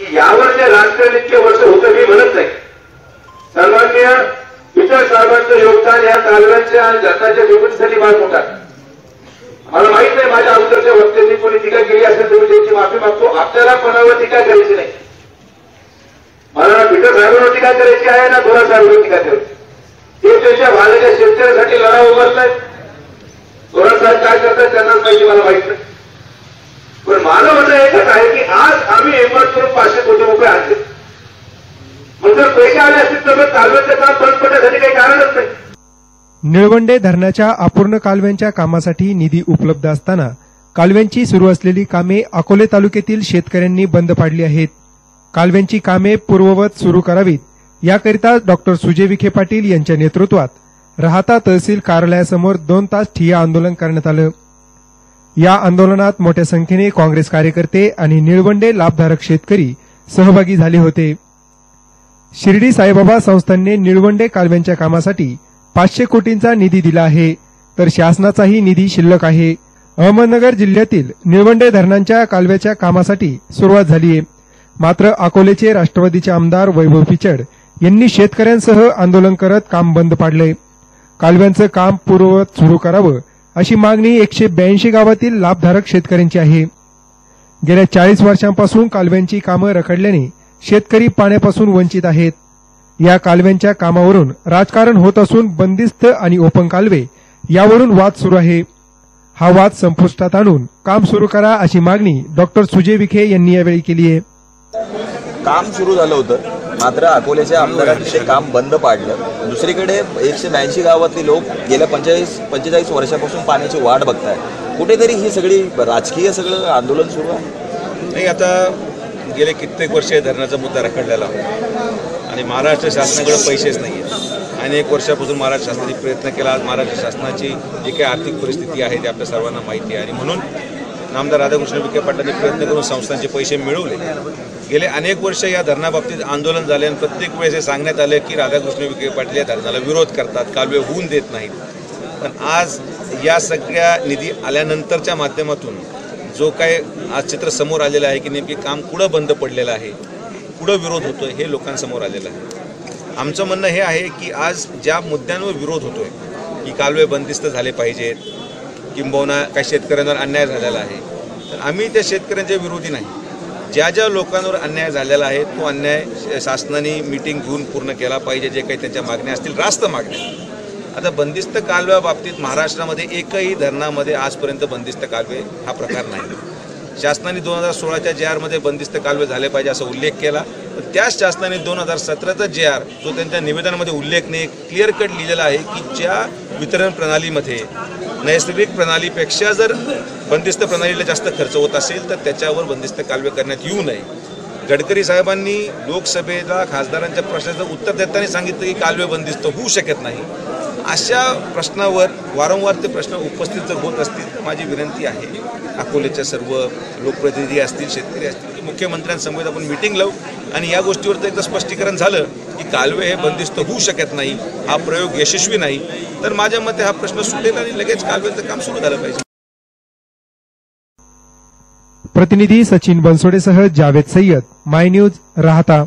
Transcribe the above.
की यावर जे राजकारण इतके वर्ष होतं मी म्हणत नाही. सर्वांनी इतर साहेबांचं योगदान या कालव्यांच्या आणि जताच्या निर्मितीसाठी फार मोठा मला माहीत नाही माझ्या अगोदरच्या वक्त्यांनी कोणी टीका केली असेल तर मी त्यांची माफी मागतो. आपल्याला कोणावर टीका करायची नाही. मला ना साहेबांवर टीका करायची आहे ना थोडा साहेबांवर टीका करायची. ते त्यांच्या भागाच्या शेतकऱ्यासाठी लढा उभारतायत. थोडा साहेब काय करतात त्यांनाच माहिती मला माहीत नाही. पण माझं म्हणणं एकच आहे की आज आम्ही हिंमत करून पाचशे कोटी रुपये आणले मग जर कालव्याचं काम बंद पडण्यासाठी काही कारणच नाही. निळवंडे धरणाच्या अपूर्ण कालव्यांच्या कामासाठी निधी उपलब्ध असताना कालव्यांची सुरू असलेली कामे अकोले तालुक्यातील शेतकऱ्यांनी बंद पाडली आहेत. कालव्यांची कामे पूर्ववत सुरू करावीत याकरिता डॉक्टर सुजय विखे पाटील यांच्या नेतृत्वात राहता तहसील कार्यालयासमोर दोन तास ठिय्या आंदोलन करण्यात आलं. या आंदोलनात मोठ्या संख्येने काँग्रेस कार्यकर्ते आणि निळवंडे लाभधारक शेतकरी सहभागी झाले होते. शिर्डी साईबाबा संस्थांनी निळवंडे कालव्यांच्या कामासाठी पाचशे कोटींचा निधी दिला आहे. तर शासनाचाही निधी शिल्लक आहे. अहमदनगर जिल्ह्यातील निळवंडे धरणांच्या कालव्याच्या कामासाठी सुरुवात झाली आहे. मात्र अकोलेचे राष्ट्रवादीचे आमदार वैभव पिचड यांनी शेतकऱ्यांसह आंदोलन करत काम बंद पाडले कालव्यांचं काम पूर्ववत सुरू करावं अशी मागणी एकशे ब्याऐंशी गावातील लाभधारक शेतकऱ्यांची आहे. गेल्या चाळीस वर्षांपासून कालव्यांची कामं रखडल्याने शेतकरी पाण्यापासून वंचित आहेत. या कालव्यांच्या कामावरून राजकारण होत असून बंदिस्त आणि ओपन कालवे यावरून वाद सुरू आहे. हा वाद संपुष्टात आणून काम सुरू करा अशी मागणी डॉक्टर सुजय विखे यांनी यावेळी केली आहे. काम सुरू झालं होतं. मात्र अकोल्याच्या आमदारांनी ते काम बंद पाडलं. दुसरीकडे एकशे ब्याऐंशी गावातले लोक गेल्या पंचेचाळीस पंचेचाळीस वर्षापासून पाण्याची वाट बघताय कुठेतरी ही सगळी राजकीय सगळं आंदोलन सुरू आहे? नाही आता गेले कित्येक वर्ष या धरणाचा मुद्दा रखडलेला होता. आणि महाराष्ट्र शासनाकडे पैसेच नाही आहेत अनेक वर्षापासून महाराष्ट्र शासनाने प्रयत्न केला. आज महाराष्ट्र शासनाची जी काही आर्थिक परिस्थिती आहे ती आपल्या सर्वांना माहिती आहे. आणि म्हणून नामदार राधाकृष्ण विखे पाटलांनी प्रयत्न करून संस्थांचे पैसे मिळवले. गेले अनेक वर्ष या धरणाबाबतीत आंदोलन झाले आणि प्रत्येक वेळेस हे सांगण्यात आलं की राधाकृष्ण विखे पाटील या धरणाला विरोध करतात कालवे होऊन देत नाहीत. पण आज या सगळ्या निधी आल्यानंतरच्या माध्यमातून जो काय आज चित्र समोर आलेलं आहे की नेमकी काम कुठं बंद पडलेलं आहे कुठं विरोध होतोय हे लोकांसमोर आलेलं आहे. आमचं म्हणणं हे आहे की आज ज्या मुद्द्यांवर विरोध होतोय की कालवे बंदिस्त झाले पाहिजेत किंबहुना काही शेतकऱ्यांवर अन्याय झालेला आहे तर आम्ही त्या शेतकऱ्यांच्या विरोधी नाही. ज्या ज्या लोकांवर अन्याय झालेला आहे तो अन्याय श- शासनाने मिटिंग घेऊन पूर्ण केला पाहिजे जे काही त्यांच्या मागण्या असतील रास्त मागण्या. आता बंदिस्त कालव्या बाबतीत महाराष्ट्रामध्ये एकही धरणामध्ये आजपर्यंत बंदिस्त कालवे हा प्रकार नाही. शासनाने दोन हजार सोळाच्या जे आरमध्ये बंदिस्त कालवे झाले पाहिजे असा उल्लेख केला. पण त्याच शासनाने दोन हजार सतराचा जे आर जो त्यांच्या निवेदनामध्ये उल्लेख नाही क्लिअर कट लिहिलेला आहे की ज्या वितरण प्रणालीमध्ये नैसर्गिक प्रणालीपेक्षा जर बंदिस्त प्रणालीला जास्त खर्च होत असेल तर त्याच्यावर बंदिस्त कालवे करण्यात येऊ नये. गडकरी साहेबांनी लोकसभेला खासदारांच्या प्रश्नाचं उत्तर देताना सांगितलं की कालवे बंदिस्त होऊ शकत नाही. अशा प्रश्नावर वारंवार ते प्रश्न उपस्थित जर होत असतील तर माझी विनंती आहे. अकोल्याच्या सर्व लोकप्रतिनिधी असतील शेतकरी असतील की मुख्यमंत्र्यांसमोर आपण मिटिंग लावू. आणि या गोष्टीवर तर एकदा स्पष्टीकरण झालं की कालवे हे बंदिस्त होऊ शकत नाही हा प्रयोग यशस्वी नाही. तर माझ्या मते हा प्रश्न सुटेल आणि लगेच कालव्याचं काम सुरू झालं पाहिजे. प्रतिनिधी सचिन बनसोडेसह जावेद सय्यद माय न्यूज राहता.